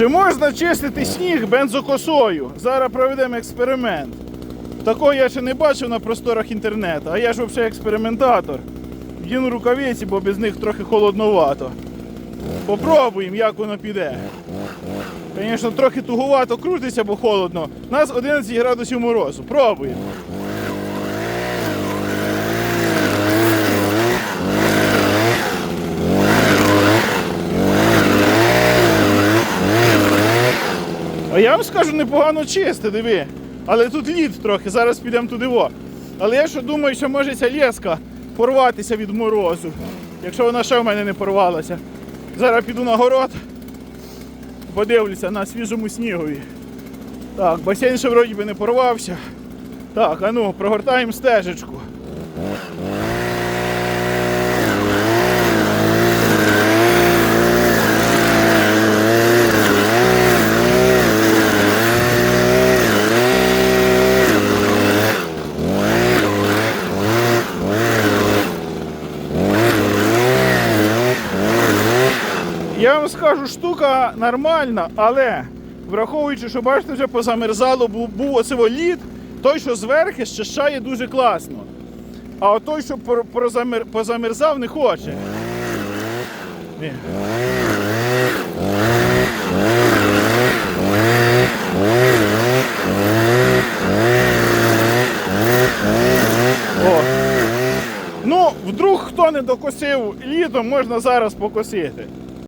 Чи можна чистити сніг бензокосою? Зараз проведемо експеримент. Такого я ще не бачив на просторах інтернету, а я ж взагалі експериментатор. Вдіну рукавиці, бо без них трохи холодновато. Попробуємо, як воно піде. Звісно, трохи тугувато крутиться, бо холодно. У нас 11 градусів морозу. Пробуємо. Я вам скажу, непогано чисте, диви. Але тут лід трохи, зараз підемо туди во. Але я що думаю, що може ця леска порватися від морозу, якщо вона ще в мене не порвалася. Зараз піду на город, подивлюся на свіжому снігові. Так, басейн ще вроді би не порвався. Так, а ну, прогортаємо стежечку. Я вам скажу, штука нормальна, але враховуючи, що бачите, вже позамерзало, був, був оцево лід, той, що зверху, щищає дуже класно. А той, що прозамер- позамерзав, не хоче. Ні. Ну, вдруг хто не докосив літом, можна зараз покосити.